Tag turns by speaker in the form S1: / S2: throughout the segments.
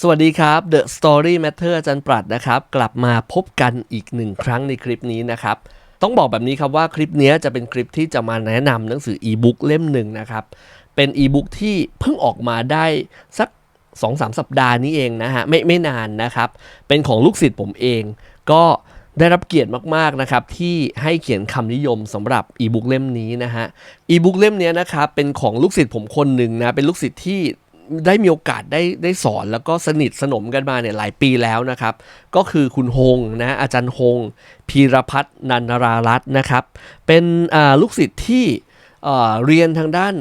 S1: สวัสดีครับ The Story Matter จารย์ปรัดนะครับ กลับมาพบกันอีกหนึ่งครั้งในคลิปนี้นะครับ ต้องบอกแบบนี้ครับว่าคลิปนี้จะเป็นคลิปที่จะมาแนะนำหนังสืออีบุ๊กเล่มหนึ่งนะครับ เป็นอีบุ๊กที่เพิ่งออกมาได้สัก 2-3 สัปดาห์นี้เองนะฮะไม่ไม่นานนะครับ เป็นของลูกศิษย์ผมเอง ก็ได้รับเกียรติมากๆนะครับที่ให้เขียนคำนิยมสำหรับอีบุ๊กเล่มนี้นะฮะอีบุ๊กเล่มนี้นะครับเป็นของลูกศิษย์ผมคนหนึ่งนะเป็นลูกศิษย์ที่ ได้มีโอกาสได้ได้สอนแล้วก็สนิทสนมกันมาเนี่ยหลายปีแล้วนะครับ ก็คือคุณฮงนะอาจารย์ฮงพีรพัฒนันรารัตน์นะครับ เป็นลูกศิษย์ที่เรียนทางด้าน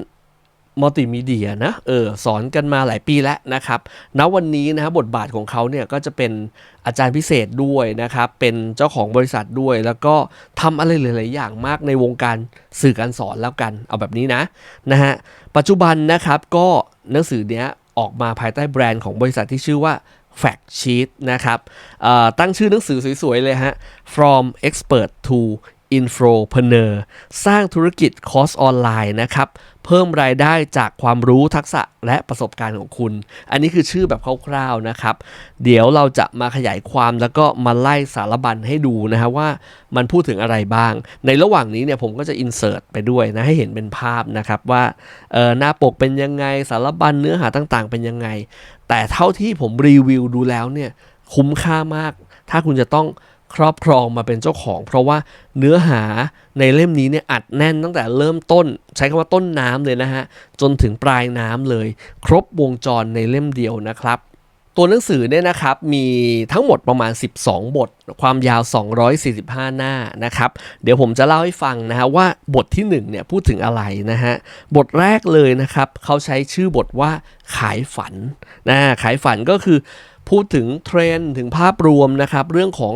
S1: มัลติมีเดียนะเออสอนกันมาหลายปีแล้วนะครับณวันนี้นะฮะบทบาทของเขาเนี่ยก็จะเป็นอาจารย์พิเศษด้วยนะครับ เป็นเจ้าของบริษัทด้วย แล้วก็ทำอะไรหลาย ๆ อย่างมากในวงการสื่อการสอนแล้วกัน เอาแบบนี้นะนะฮะปัจจุบันนะครับก็หนังสือเนี้ยออกมาภายใต้แบรนด์ของบริษัทที่ชื่อว่า Fact Sheet นะครับตั้งชื่อหนังสือสวย ๆ เลยฮะ From Expert to Infopreneur สร้างธุรกิจคอร์สออนไลน์นะครับ เพิ่มรายได้จากความรู้ทักษะและประสบการณ์ของคุณ อันนี้คือชื่อแบบคร่าวๆนะครับ เดี๋ยวเราจะมาขยายความแล้วก็มาไล่สารบัญให้ดูนะฮะว่ามันพูดถึงอะไรบ้าง ในระหว่างนี้เนี่ยผมก็จะอินเสิร์ตไปด้วยนะ ให้เห็นเป็นภาพนะครับว่าเออหน้าปกเป็นยังไงสารบัญเนื้อหาต่างๆ เป็นยังไง แต่เท่าที่ผมรีวิวดูแล้วเนี่ยคุ้มค่ามาก ถ้าคุณจะต้อง ครอบครองมาเป็นเจ้าของ เพราะว่าเนื้อหาในเล่มนี้เนี่ยอัดแน่นตั้งแต่เริ่มต้น ใช้คำว่าต้นน้ำเลยนะฮะ จนถึงปลายน้ำเลย ครบวงจรในเล่มเดียวนะครับตัวหนังสือเนี่ยนะครับมีทั้งหมดประมาณ 12 บท ความยาว 245 หน้านะครับเดี๋ยวผมจะเล่าให้ฟังนะฮะว่าบทที่1เนี่ยพูดถึงอะไรนะฮะบทแรกเลยนะครับเขาใช้ชื่อบทว่าขายฝันนะขายฝันก็คือพูดถึงเทรนด์ถึงภาพรวมนะครับเรื่องของ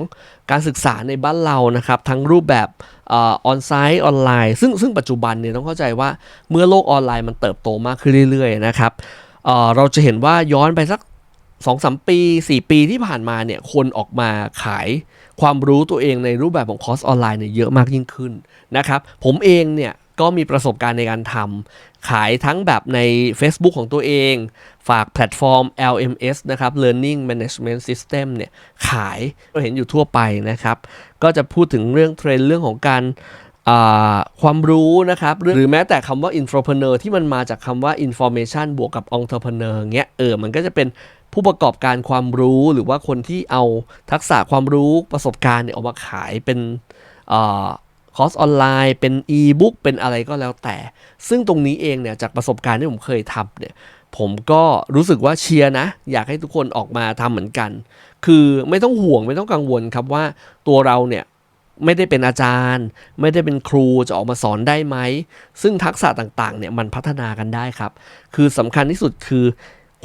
S1: การศึกษาในบ้านเรานะครับ ทั้งรูปแบบออนไซต์ออนไลน์ ซึ่งซึ่งปัจจุบันเนี่ยต้องเข้าใจว่าเมื่อโลกออนไลน์มันเติบโตมากขึ้นเรื่อยๆนะครับเเราจะเห็นว่าย้อนไปสักสองสามปี 4 ปีที่ผ่านมาเนี่ยคนออกมาขายความรู้ตัวเองในรูปแบบของคอร์สออนไลน์เนี่ยเยอะมากยิ่งขึ้นนะครับ ผมเองเนี่ย ก็มีประสบการณ์ในการทำขายทั้งแบบใน Facebook ของตัวเอง ฝากแพลตฟอร์ม LMS นะครับ Learning Management System เนี่ยขายเราเห็นอยู่ทั่วไปนะครับ ก็จะพูดถึงเรื่องเทรนด์เรื่องของการความรู้นะครับ หรือแม้แต่คำว่า infopreneur ที่มันมาจากคำว่า information บวกกับ entrepreneur เงี้ยเออมันก็จะเป็นผู้ประกอบการความรู้หรือว่าคนที่เอาทักษะความรู้ประสบการณ์เนี่ยออกมาขายเป็น คอร์สออนไลน์ เป็นอีบุ๊กเป็นอะไรก็แล้วแต่ ซึ่งตรงนี้เองเนี่ยจากประสบการณ์ที่ผมเคยทำเนี่ยผมก็รู้สึกว่าเชียร์นะ อยากให้ทุกคนออกมาทำเหมือนกัน คือไม่ต้องห่วงไม่ต้องกังวลครับว่าตัวเราเนี่ยไม่ได้เป็นอาจารย์ ไม่ได้เป็นครูจะออกมาสอนได้ไหม ซึ่งทักษะต่างๆเนี่ยมันพัฒนากันได้ครับ คือสำคัญที่สุดคือ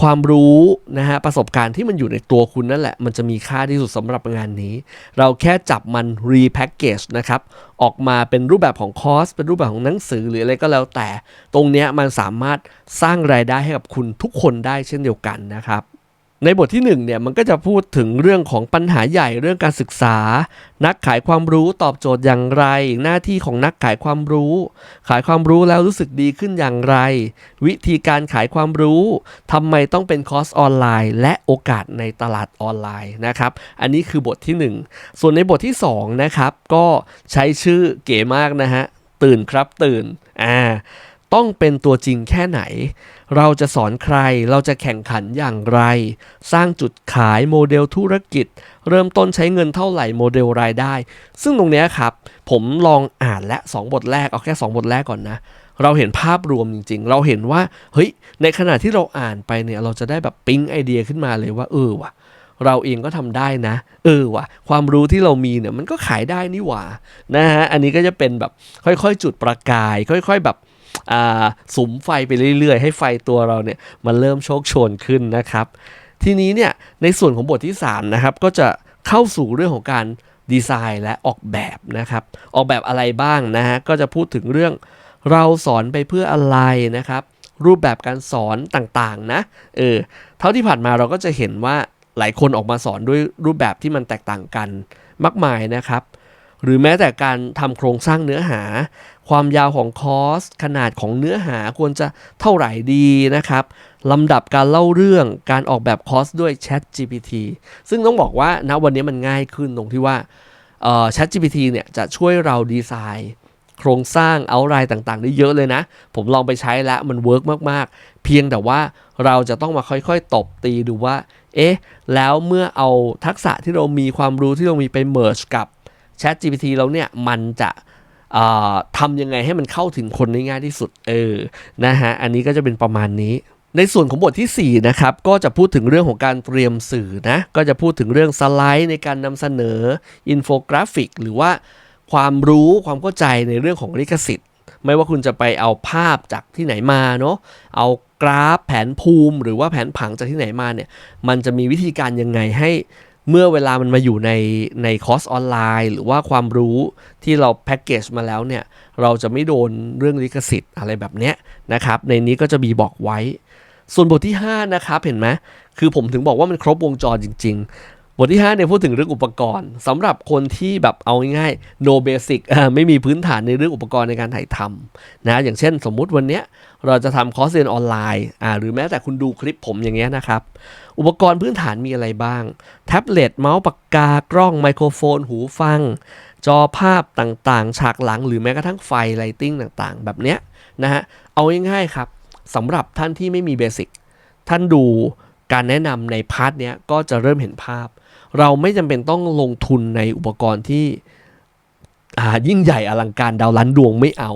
S1: ความรู้นะฮะประสบการณ์ที่มันอยู่ในตัวคุณนั่นแหละ มันจะมีค่าที่สุดสำหรับงานนี้ เราแค่จับมันรีแพ็กเกจนะครับออกมาเป็นรูปแบบของคอร์ส เป็นรูปแบบของหนังสือหรืออะไรก็แล้วแต่ ตรงเนี้ยมันสามารถสร้างรายได้ให้กับคุณทุกคนได้เช่นเดียวกันนะครับ ในบทที่1เนี่ยมันก็จะพูดถึงเรื่องของปัญหาใหญ่เรื่องการศึกษา นักขายความรู้ตอบโจทย์อย่างไร หน้าที่ของนักขายความรู้ ขายความรู้แล้วรู้สึกดีขึ้นอย่างไร วิธีการขายความรู้ทำไมต้องเป็นคอร์สออนไลน์ และโอกาสในตลาดออนไลน์นะครับอันนี้คือบทที่ 1 ส่วนในบทที่2นะครับก็ใช้ชื่อเก๋มากนะฮะตื่นครับตื่นอ่า ต้องเป็นตัวจริงแค่ไหน เราจะสอนใคร เราจะแข่งขันอย่างไร สร้างจุดขายโมเดลธุรกิจ เริ่มต้นใช้เงินเท่าไหร่โมเดลรายได้ ซึ่งตรงนี้ครับ ผมลองอ่านและ 2 บทแรก เอาแค่ 2 บทแรกก่อนนะ เราเห็นภาพรวมจริง ๆ เราเห็นว่า เฮ้ย ในขณะที่เราอ่านไปเนี่ย เราจะได้แบบปิ๊งไอเดียขึ้นมาเลยว่า เออว่ะเราเองก็ทำได้นะ เออว่ะ ความรู้ที่เรามีเนี่ยมันก็ขายได้นี่หว่านะฮะอันนี้ก็จะเป็นแบบค่อยๆ จุดประกาย ค่อย ๆ แบบ สุมไฟไปเรื่อยๆ ให้ไฟตัวเราเนี่ยมันเริ่มโชคโชนขึ้นนะครับ ทีนี้เนี่ยในส่วนของบทที่3นะครับก็จะเข้าสู่เรื่องของการดีไซน์และออกแบบนะครับ ออกแบบอะไรบ้างนะฮะก็จะพูดถึงเรื่องเราสอนไปเพื่ออะไรนะครับรูปแบบการสอนต่างๆนะ เออ เท่าที่ผ่านมาเราก็จะเห็นว่าหลายคนออกมาสอนด้วยรูปแบบที่มันแตกต่างกันมากมายนะครับ หรือแม้แต่การทำโครงสร้างเนื้อหา ความยาวของคอร์ส ขนาดของเนื้อหาควรจะเท่าไหร่ดีนะครับลำดับการเล่าเรื่องการออกแบบคอร์สด้วย Chat GPT ซึ่งต้องบอกว่าณวันนี้มันง่ายขึ้นตรงที่ว่า Chat GPT เนี่ยจะช่วยเราดีไซน์โครงสร้างเอาไลน์ต่างๆ ได้เยอะเลยนะ ผมลองไปใช้แล้วมันเวิร์กมากๆ เพียงแต่ว่าเราจะต้องมาค่อยๆ ตบตีดูว่า เอ๊ะ แล้วเมื่อเอาทักษะที่เรามีความรู้ที่เรามีไป merge กับ Chat GPT แล้วเนี่ยมันจะทำยังไงให้มันเข้าถึงคนได้ง่ายที่สุดเออนะฮะอันนี้ก็จะเป็นประมาณนี้ ในส่วนของบทที่ 4 นะครับ ก็จะพูดถึงเรื่องของการเตรียมสื่อนะ ก็จะพูดถึงเรื่องสไลด์ในการนำเสนออินโฟกราฟิก หรือว่าความรู้ความเข้าใจในเรื่องของลิขสิทธิ์ ไม่ว่าคุณจะไปเอาภาพจากที่ไหนมาเนาะเอากราฟแผนภูมิ หรือว่าแผนผังจากที่ไหนมาเนี่ยมันจะมีวิธีการยังไงให้ เมื่อเวลามันมาอยู่ในในคอร์สออนไลน์ หรือว่าความรู้ที่เราแพ็กเกจมาแล้วเนี่ยเราจะไม่โดนเรื่องลิขสิทธิ์อะไรแบบเนี้ยนะครับ ในนี้ก็จะมีบอกไว้ ส่วนบทที่ 5 นะครับ เห็นไหมคือผมถึงบอกว่ามันครบวงจรจริง ๆ บทที่5เนี่ยพูดถึงเรื่องอุปกรณ์สำหรับคนที่แบบเอาง่ายๆ no basic อ่าไม่มีพื้นฐานในเรื่องอุปกรณ์ในการถ่ายทำนะอย่างเช่น สมมุติวันเนี้ยเราจะทำคอร์สเรียนออนไลน์อ่าหรือแม้แต่คุณดูคลิปผมอย่างเงี้ยนะครับ อุปกรณ์พื้นฐานมีอะไรบ้าง แท็บเล็ตเมาส์ปากกากล้องไมโครโฟน หูฟัง จอภาพต่างๆ ฉากหลังหรือแม้กระทั่งไฟไลติ้งต่างๆ แบบเนี้ยนะฮะเอาง่ายๆครับสำหรับท่านที่ไม่มีเบสิกท่านดูการแนะนำในพาร์ทเนี้ยก็จะเริ่มเห็นภาพ เราไม่จำเป็นต้องลงทุนในอุปกรณ์ที่ยิ่งใหญ่อลังการดาวล้านดวงไม่เอา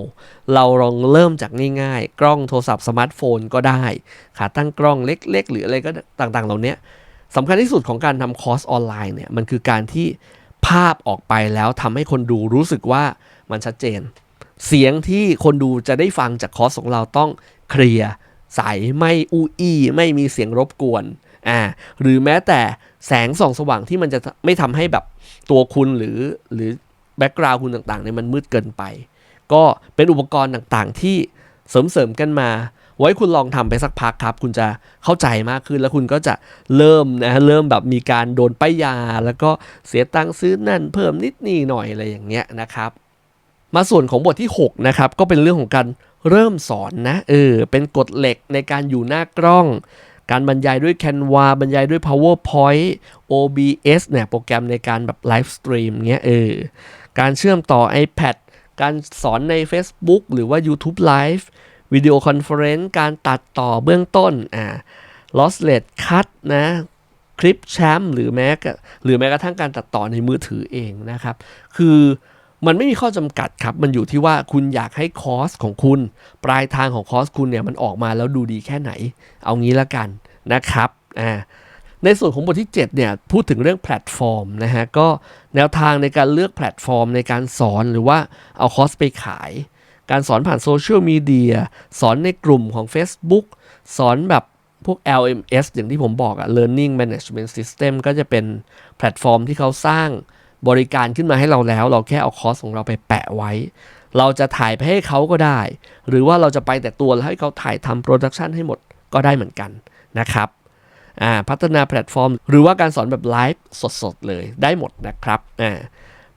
S1: เราลองเริ่มจากง่ายๆ กล้องโทรศัพท์สมาร์ทโฟนก็ได้ ขาตั้งกล้องเล็กๆ หรืออะไรก็ต่างๆ เหล่านี้สำคัญที่สุดของการทำคอร์สออนไลน์เนี่ย มันคือการที่ภาพออกไปแล้วทำให้คนดูรู้สึกว่ามันชัดเจน เสียงที่คนดูจะได้ฟังจากคอร์สของเราต้องเคลียร์ใสไม่อู้อี้ไม่มีเสียงรบกวน อ่าหรือแม้แต่แสงส่องสว่างที่มันจะไม่ทำให้แบบตัวคุณหรือหรือแบ็กกราวด์คุณต่างๆเนี่ยมันมืดเกินไป ก็เป็นอุปกรณ์ต่างๆที่เสริมๆกันมา ไว้คุณลองทำไปสักพักครับ คุณจะเข้าใจมากขึ้นแล้วคุณก็จะเริ่มนะเริ่มแบบมีการโดนป้ายยา แล้วก็เสียตังค์ซื้อนั่นเพิ่มนิดนี่หน่อยอะไรอย่างเงี้ยนะครับ มาส่วนของบทที่ 6 นะครับ ก็เป็นเรื่องของการเริ่มสอนนะเออเป็นกฎเหล็กในการอยู่หน้ากล้อง การบรรยายด้วย Canva บรรยายด้วย PowerPoint OBS เนี่ยโปรแกรมในการแบบไลฟ์สตรีมเงี้ยเออการเชื่อมต่อ iPad การสอนใน Facebook หรือว่า YouTube Live วิดีโอคอนเฟอเรนซ์การตัดต่อเบื้องต้นอ่า lossless cut นะคลิปแชมป์หรือแม้หรือแม้กระทั่งการตัดต่อในมือถือเองนะครับ คือ มันไม่มีข้อจำกัดครับ มันอยู่ที่ว่าคุณอยากให้คอสของคุณ ปลายทางของคอสคุณเนี่ยมันออกมาแล้วดูดีแค่ไหน เอางี้ละกันนะครับอ่าในส่วนของบทที่ 7 เนี่ย พูดถึงเรื่องแพลตฟอร์มนะฮะ ก็แนวทางในการเลือกแพลตฟอร์มในการสอนหรือว่าเอาคอร์สไปขาย การสอนผ่านโซเชียลมีเดียสอนในกลุ่มของ Facebook สอนแบบพวก LMS อย่างที่ผมบอกอะ Learning Management System ก็จะเป็นแพลตฟอร์มที่เขาสร้าง บริการขึ้นมาให้เราแล้ว เราแค่เอาคอร์สของเราไปแปะไว้ เราจะถ่ายไปให้เขาก็ได้ หรือว่าเราจะไปแต่ตัวแล้วให้เขาถ่ายทำโปรดักชันให้หมดก็ได้เหมือนกันนะครับพัฒนาแพลตฟอร์ม หรือว่าการสอนแบบไลฟ์สดๆเลยได้หมดนะครับ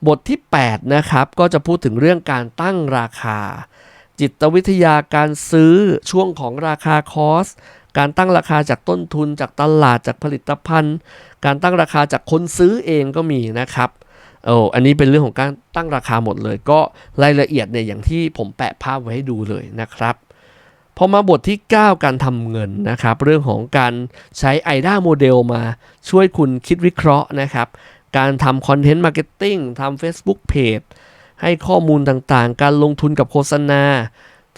S1: บทที่ 8 นะครับ ก็จะพูดถึงเรื่องการตั้งราคา จิตวิทยาการซื้อช่วงของราคาคอร์สการตั้งราคาจากต้นทุนจากตลาดจากผลิตภัณฑ์ การตั้งราคาจากคนซื้อเองก็มีนะครับ โอ้อันนี้เป็นเรื่องของการตั้งราคาหมดเลย ก็รายละเอียดเนี่ยอย่างที่ผมแปะภาพไว้ให้ดูเลยนะครับพอมาบทที่ 9 การทำเงินนะครับ เรื่องของการใช้ IDA โมเดลมาช่วยคุณคิดวิเคราะห์นะครับ การทำคอนเทนต์มาร์เก็ตติ้งทำ Facebook Page ให้ข้อมูลต่างๆ การลงทุนกับโฆษณา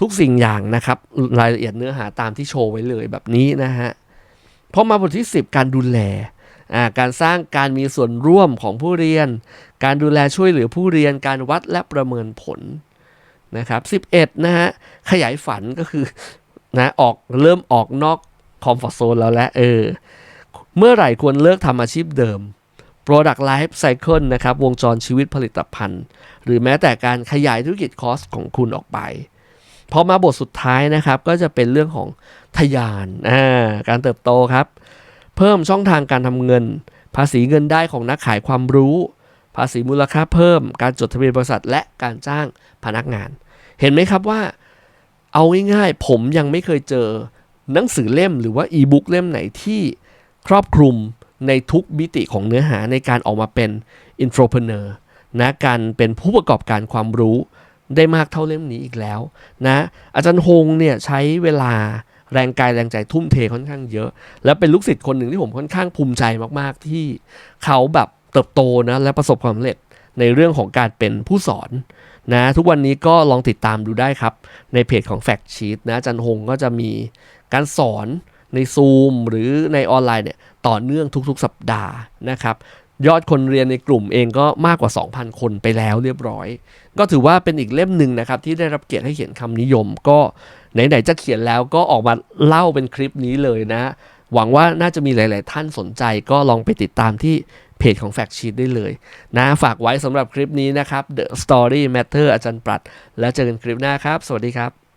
S1: ทุกสิ่งอย่างนะครับ รายละเอียดเนื้อหาตามที่โชว์ไว้เลยแบบนี้นะฮะพอมาบทที่ 10 การดูแล การสร้างการมีส่วนร่วมของผู้เรียน การดูแลช่วยเหลือผู้เรียน การวัดและประเมินผลนะครับ11นะฮะขยายฝันก็คือนะออกเริ่มออกนอกคอมฟอร์ z โซนแล้วแหละเออเมื่อไหร่ควรเลิกทำอาชีพเดิม Product Life Cycle นะครับวงจรชีวิตผลิตภัณฑ์ หรือแม้แต่การขยายธุรกิจคอสของคุณออกไปพอมาบทสุดท้ายนะครับก็จะเป็นเรื่องของทยานการเติบโตครับ เพิ่มช่องทางการทำเงิน ภาษีเงินได้ของนักขายความรู้ ภาษีมูลค่าเพิ่ม การจดทะเบียนบริษัท และการจ้างพนักงาน เห็นไหมครับว่า เอาง่ายๆ ผมยังไม่เคยเจอหนังสือเล่มหรือว่าอีบุ๊กเล่มไหนที่ครอบคลุมในทุกมิติของเนื้อหาในการออกมาเป็นอินโทรเพเนอร์นะการเป็นผู้ประกอบการความรู้ได้มากเท่าเล่มนี้อีกแล้วนะอาจารย์ฮงเนี่ยใช้เวลา แรงกายแรงใจทุ่มเทค่อนข้างเยอะ และเป็นลูกศิษย์คนหนึ่งที่ผมค่อนข้างภูมิใจมากๆ ที่เขาแบบเติบโตนะและประสบความสำเร็จในเรื่องของการเป็นผู้สอนนะทุกวันนี้ก็ลองติดตามดูได้ครับ ในเพจของ Fact Sheet นะจันหงก็จะมีการสอนใน Zoom หรือในออนไลน์เนี่ยต่อเนื่องทุกๆ สัปดาห์นะครับ ยอดคนเรียนในกลุ่มเองก็มากกว่า 2,000 คนไปแล้วเรียบร้อย ก็ถือว่าเป็นอีกเล่มหนึ่งนะครับ ที่ได้รับเกียรติให้เขียนคำนิยม ก็ไหนๆจะเขียนแล้วก็ออกมาเล่าเป็นคลิปนี้เลยนะ หวังว่าน่าจะมีหลาย ๆ ท่านสนใจก็ลองไปติดตามที่เพจของ Fact Sheet ได้เลยนะฝากไว้สำหรับคลิปนี้นะครับ The Story Matter อาจารย์ปรัด แล้วเจอกันคลิปหน้าครับ สวัสดีครับ